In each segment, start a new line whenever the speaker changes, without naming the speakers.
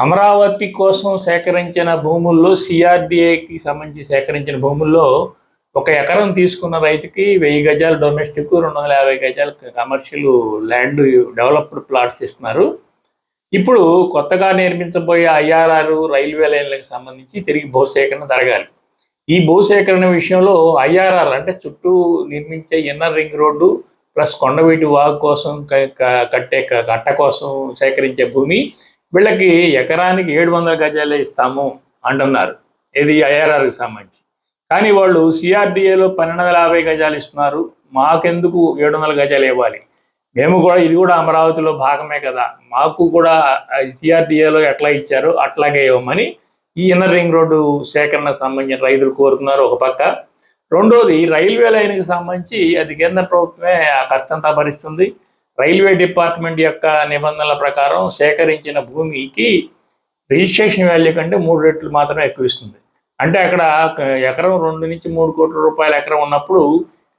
అమరావతి కోసం సేకరించిన భూముల్లో సిఆర్డిఏకి సంబంధించి సేకరించిన భూముల్లో ఒక ఎకరం తీసుకున్న రైతుకి వెయ్యి గజాలు డొమెస్టిక్ రెండు వందల యాభై గజాలు కమర్షియల్ ల్యాండ్ డెవలప్డ్ ప్లాట్స్ ఇస్తున్నారు. ఇప్పుడు కొత్తగా నిర్మించబోయే ఐఆర్ఆర్ రైల్వే లైన్లకు సంబంధించి తిరిగి భూసేకరణ జరగాలి. ఈ భూసేకరణ విషయంలో ఐఆర్ఆర్ అంటే చుట్టూ నిర్మించే inner ring road plus Kondaveeti వాగు కోసం కట్టే కట్ట కోసం సేకరించే భూమి వీళ్ళకి ఎకరానికి ఏడు వందల గజాలే ఇస్తాము అంటున్నారు. ఇది ఐఆర్ఆర్కి సంబంధించి. కానీ వాళ్ళు సిఆర్డిఏలో పన్నెండు వందల యాభై గజాలు ఇస్తున్నారు. మాకెందుకు ఏడు వందల గజాలు ఇవ్వాలి? మేము కూడా ఇది కూడా అమరావతిలో భాగమే కదా. మాకు కూడా సిఆర్డిఏలో ఎట్లా ఇచ్చారో అట్లాగే ఇవ్వమని ఈ ఇన్నర్ రింగ్ రోడ్డు సేకరణ సంబంధించిన రైతులు కోరుతున్నారు ఒక పక్క. రెండోది రైల్వే లైన్కి సంబంధించి అది కేంద్ర ప్రభుత్వమే ఆ ఖర్చంతా భరిస్తుంది. రైల్వే డిపార్ట్మెంట్ యొక్క నిబంధనల ప్రకారం సేకరించిన భూమికి రిజిస్ట్రేషన్ వాల్యూ కంటే మూడు రెట్లు మాత్రమే ఎక్కువ ఇస్తుంది. అంటే అక్కడ ఎకరం రెండు నుంచి మూడు కోట్ల రూపాయల ఎకరం ఉన్నప్పుడు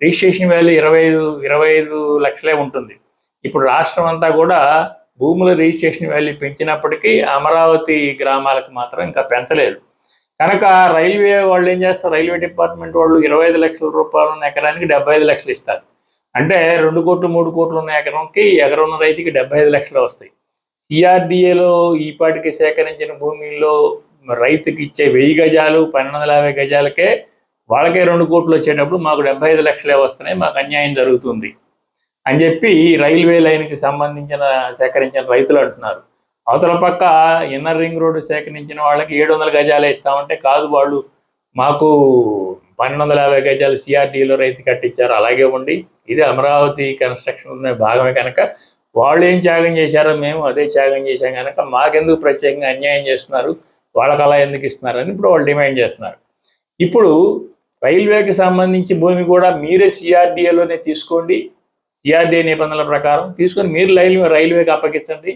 రిజిస్ట్రేషన్ వాల్యూ ఇరవై ఐదు ఇరవై ఐదు లక్షలే ఉంటుంది. ఇప్పుడు రాష్ట్రం అంతా కూడా భూముల రిజిస్ట్రేషన్ వాల్యూ పెంచినప్పటికీ అమరావతి గ్రామాలకు మాత్రం ఇంకా పెంచలేదు. కనుక రైల్వే వాళ్ళు ఏం చేస్తారు? రైల్వే డిపార్ట్మెంట్ వాళ్ళు ఇరవై ఐదు లక్షల రూపాయలు ఉన్న ఎకరానికి డెబ్బై ఐదు లక్షలు ఇస్తారు. అంటే రెండు కోట్లు మూడు కోట్లు ఉన్న ఎకరంకి ఎకరం ఉన్న రైతుకి డెబ్బై ఐదు లక్షలు వస్తాయి. సిఆర్డిఏలో ఈపాటికి సేకరించిన భూమిలో రైతుకి ఇచ్చే వెయ్యి గజాలు పన్నెండు వందల యాభై గజాలకే వాళ్ళకే రెండు కోట్లు వచ్చేటప్పుడు మాకు డెబ్బై ఐదు లక్షలే వస్తున్నాయి మాకు అన్యాయం జరుగుతుంది అని చెప్పి రైల్వే లైన్కి సంబంధించిన సేకరించిన రైతులు అంటున్నారు. అవతల పక్క ఇన్నర్ రింగ్ రోడ్డు సేకరించిన వాళ్ళకి ఏడు వందల గజాలే ఇస్తామంటే కాదు వాళ్ళు మాకు పన్నెండు వందల యాభై గజాలు సిఆర్డీలో రైతు కట్టించారు. అలాగే ఉండి ఇది అమరావతి కన్స్ట్రక్షన్ భాగమే కనుక వాళ్ళు ఏం త్యాగం చేశారో మేము అదే త్యాగం చేశాం కనుక మాకెందుకు ప్రత్యేకంగా అన్యాయం చేస్తున్నారు? వాళ్ళకి అలా ఎందుకు ఇస్తున్నారని ఇప్పుడు వాళ్ళు డిమాండ్ చేస్తున్నారు. ఇప్పుడు రైల్వేకి సంబంధించి భూమి కూడా మీరే సిఆర్డీఏలోనే తీసుకోండి. సిఆర్డీఏ నిబంధనల ప్రకారం తీసుకొని మీరు రైల్వే రైల్వేకి అప్పగించండి.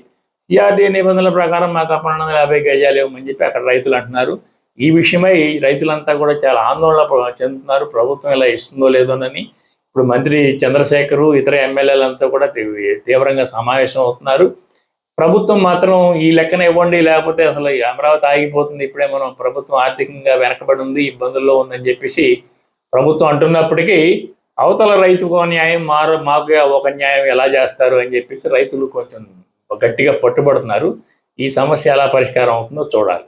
సిఆర్డీఏ నిబంధనల ప్రకారం మాకు పన్నెండు వందల యాభై గజాలు ఇవ్వమని చెప్పి అక్కడ రైతులు అంటున్నారు. ఈ విషయమై రైతులంతా కూడా చాలా ఆందోళన చెందుతున్నారు. ప్రభుత్వం ఇలా ఇస్తుందో లేదోనని ఇప్పుడు మంత్రి చంద్రశేఖరు ఇతర ఎమ్మెల్యేలంతా కూడా తీ- తీవ్రంగా సమావేశం అవుతున్నారు. ప్రభుత్వం మాత్రం ఈ లెక్కన ఇవ్వండి లేకపోతే అసలు ఈ అమరావతి ఆగిపోతుంది. ఇప్పుడే మనం ప్రభుత్వం ఆర్థికంగా వెనకబడి ఉంది ఇబ్బందుల్లో ఉందని చెప్పేసి ప్రభుత్వం అంటున్నప్పటికీ అవతల రైతుకు న్యాయం మారు మాకు ఒక న్యాయం ఎలా చేస్తారు అని చెప్పేసి రైతులు కొంచెం గట్టిగా పట్టుబడుతున్నారు. ఈ సమస్య ఎలా పరిష్కారం అవుతుందో చూడాలి.